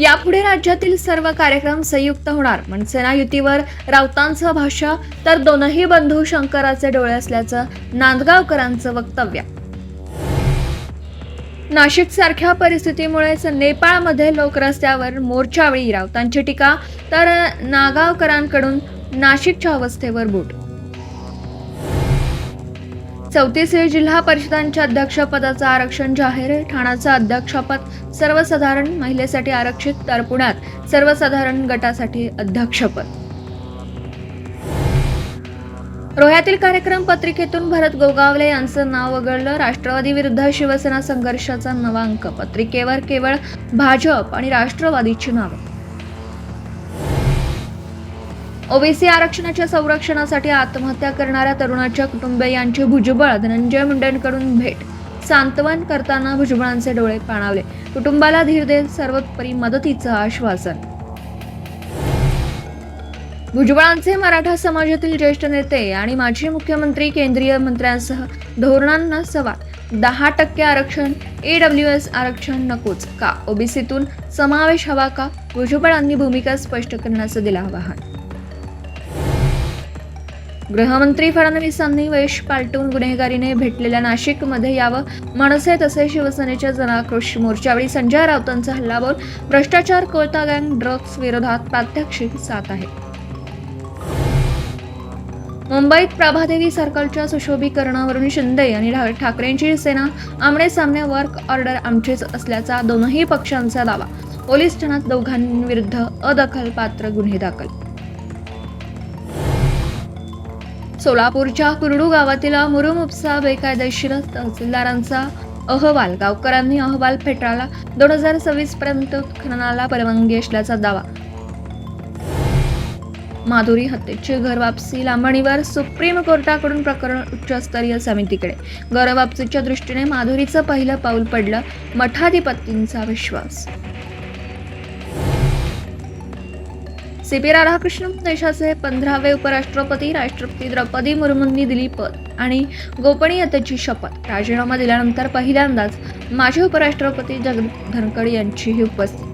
यापुढे राज्यातील सर्व कार्यक्रम संयुक्त होणार. मनसेना युतीवर राऊतांचं भाष्य तर दोनही बंधू शंकराचे डोळे असल्याचं नांदगावकरांचं वक्तव्य. नाशिक सारख्या परिस्थितीमुळेच नेपाळमध्ये लोक रस्त्यावर मोर्चावेळी राऊतांची टीका तर नागावकरांकडून नाशिकच्या अवस्थेवर बूट. चौतीसही जिल्हा परिषदांच्या अध्यक्षपदाचं आरक्षण जाहीर ठाण्याचं अध्यक्षपद सर्वसाधारण महिलेसाठी आरक्षित तर पुण्यात सर्वसाधारण गटासाठी अध्यक्षपद. रोह्यातील कार्यक्रम पत्रिकेतून भरत गोगावले यांचं नाव वगळलं. राष्ट्रवादी विरुद्ध शिवसेना संघर्षाचा नवा अंक पत्रिकेवर केवळ भाजप आणि राष्ट्रवादीची नावं. ओबीसी आरक्षणाच्या संरक्षणासाठी आत्महत्या करणाऱ्या तरुणाच्या कुटुंबियांची भुजबळ धनंजय मुंडेंकडून भेट. सांत्वन करताना भुजबळांचे डोळे पाणावले. कुटुंबाला धीर देत सर्वोपरी मदतीचं आश्वासन. भुजबळांचे मराठा समाजातील ज्येष्ठ नेते आणि माजी मुख्यमंत्री केंद्रीय मंत्र्यांसह धोरणांना सवाल. दहा टक्के आरक्षण ए डब्ल्यू एस आरक्षण नकोच. का? ओबीसीतून समावेश हवा का? भुजबळांनी भूमिका स्पष्ट करण्याचं दिलं आवाहन. गृहमंत्री फडणवीसांनी वेश पालटून गुन्हेगारीने भेटलेल्या नाशिकमध्ये यावं मनसे तसे शिवसेनेच्या जनाक्रोश मोर्चावेळी संजय राऊतांचा हल्लाबोल भ्रष्टाचार कोळता गँग ड्रग्ज विरोधात प्रात्यक्षिक साथ आहे. मुंबईत प्रभादेवी सर्कलच्या सुशोभीकरणावरून शिंदे आणि ठाकरेंची सेना आमने सामने वर्क ऑर्डर आमचीच असल्याचा दोनही पक्षांचा दावा. पोलीस ठाण्यात दोघांविरुद्ध अदखलपात्र गुन्हे दाखल सोलापूरच्या कुरडू गावातील मुरुम उपसा बेकायदेशीर तहसीलदारांचा अहवाल. गावकऱ्यांनी अहवाल फेटाळला. दोन हजार सव्वीस पर्यंत खननाला परवानगी असल्याचा दावा. माधुरी हत्येची घरवापसी लांबणीवर सुप्रीम कोर्टाकडून प्रकरण उच्चस्तरीय समितीकडे. घरवापसीच्या दृष्टीने माधुरीचं पहिलं पाऊल पडलं. मठाधिपतींचा विश्वास. सी पी राधाकृष्णन देशाचे पंधरावे उपराष्ट्रपती राष्ट्रपती द्रौपदी मुर्मूंनी दिली पद आणि गोपनीयतेची शपथ. राजीनामा दिल्यानंतर पहिल्यांदाच माजी उपराष्ट्रपती जगदीप धनखड यांचीही उपस्थिती